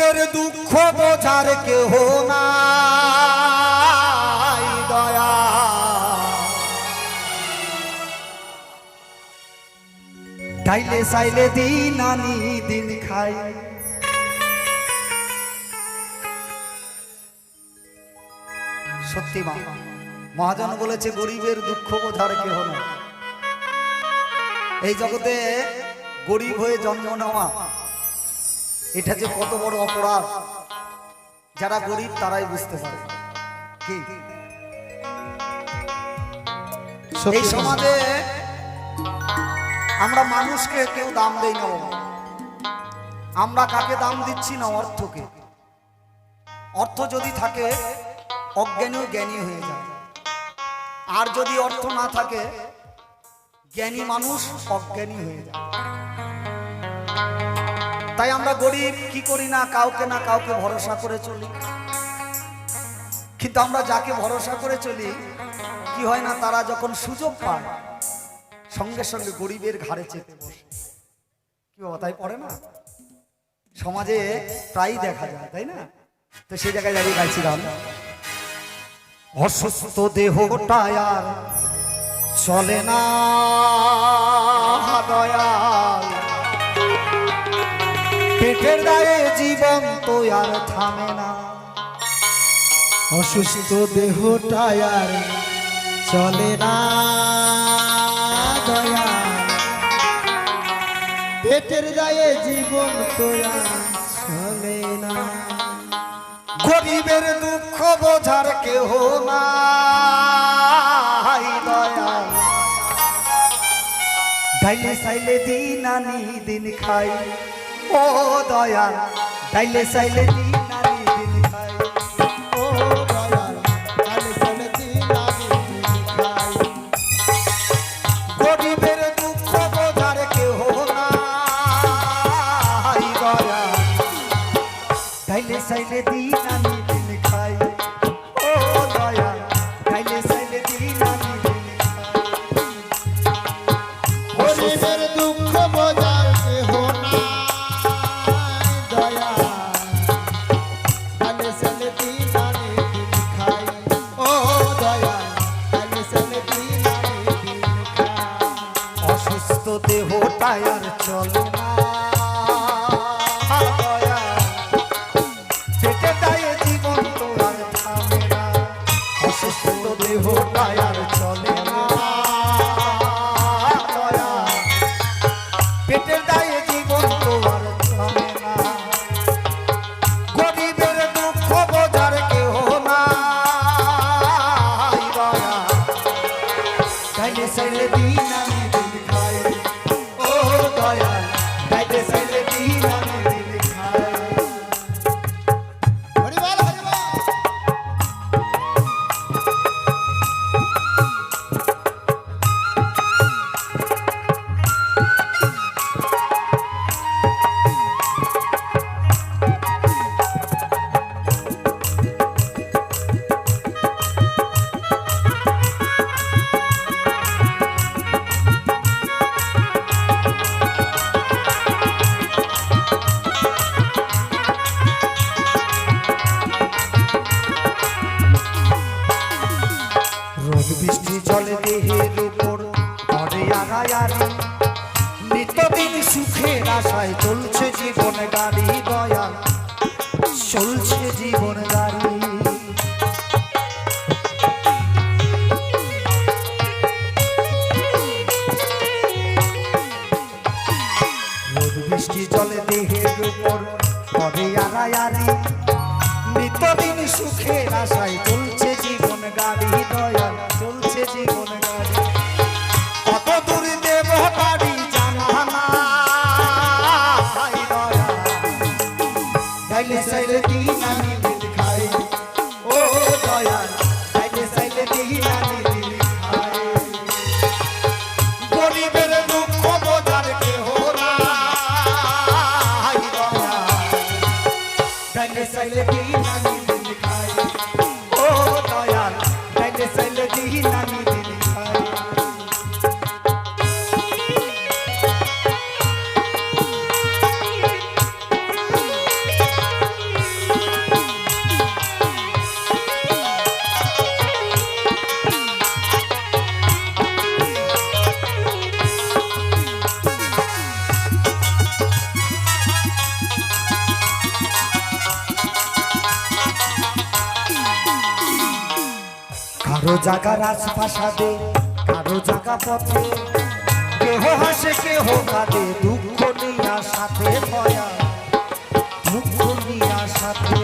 গরিবের দুঃখ বোঝার কেহ নাই, দয়া। খাইলে সাইলে দিন আনি, দিন খাই। সত্যি মা, মহাজন বলেছে, গরিবের দুঃখ বোঝার কেহ না এই জগতে গরিব হয়ে জন্ম নেওয়া এটা যে কত বড় অপরাধ। যারা গরিব তারাই বুঝতে পারে। কি? এই সমাজে আমরা মানুষকে কেউ দাম দেই না আমরা কাকে দাম দিচ্ছি না অর্থকে? অর্থ যদি থাকে অজ্ঞানীও জ্ঞানী হয়ে যায়। আর যদি অর্থ না থাকে জ্ঞানী মানুষ অজ্ঞানী হয়ে যায়। তাই আমরা গরিব, কি করি না? কাউকে না কাউকে ভরসা করে চলি। কিন্তু আমরা যাকে ভরসা করে চলি, কি হয় না, তারা যখন সুযোগ পায়, সঙ্গে সঙ্গে গরিবের ঘাড়ে চেপে বসে। কি বাবা, তাই পড়ে না? সমাজে প্রায়ই দেখা যায়, তাই না? তো সেই জায়গায় দাঁড়িয়ে গাইছিলাম অসুস্থ দেহটায় আর চলে না দয়াল পেটের দায়ে জীবন তো আর থামে না। অসুস্থ দেহটায় আর চলে না। দয়া, পেটের দায়ে জীবন তো আর চলে না। গরিবের দুঃখ বোঝার কেহ সাইলে দিন আনি দিন খাই। ও দয়াল ডাইলে সাইলে দিন আনি গাইলে সাইলে দিন আমি জলে দেহের উপর পরে আড়ায়ারি নিত্যদিন সুখের আশায় চলছে জীবন গাড়ি দয়া চলছে জীবন গাড়ি জায়গা রাজপ্রাসাদে, কারও জায়গা পথে। কেহ হাসে, কেহ কাঁদে, দুঃখ নিয়া সাথে ভয়া। দুঃখ নিয়া সাথে।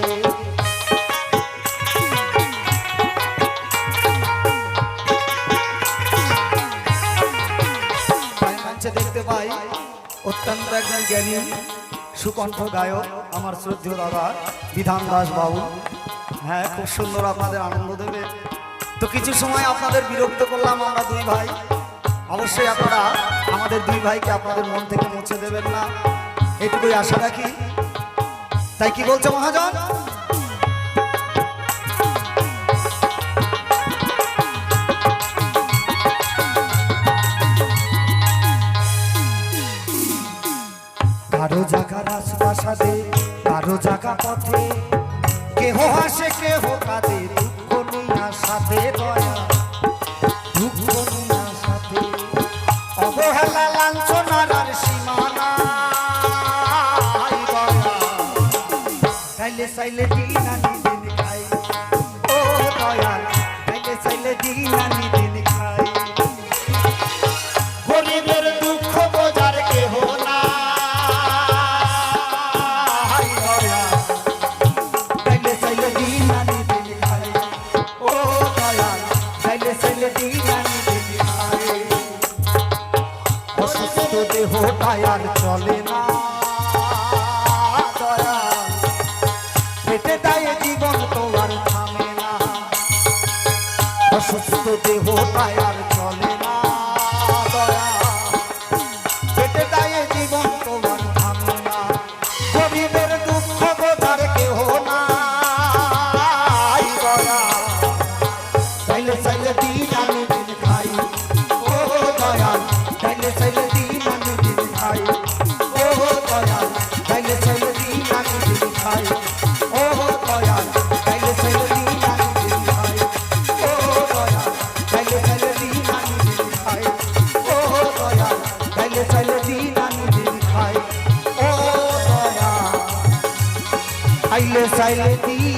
দেখতে পাই, অত্যন্ত একজন জ্ঞানী, সুকণ্ঠ গায়ক, আমার শ্রদ্ধেয় দাদা, বিধান দাস বাবু। হ্যাঁ খুব সুন্দর আপনাদের আনন্দ দেবে। তো কিছু সময় আপনাদের বিরক্ত করলাম আমরা দুই ভাই। অবশ্যই আপনারা আমাদের দুই ভাইকে আপনাদের মন থেকে মুছে দেবেন না। এটুকুই আশা রাখি। তাই কি বলছে মহাজন? কারও জায়গা সাথে কারও জায়গা পথে, কেহ হাসে লাঞ্ছনার আর সীমানা। চাইলে চাইলে দিন আনি দিন খাই। ও দয়াল চাইলে চাইলে দিন আনি দেহটাই আর চলে চাইলে চাইলে দিন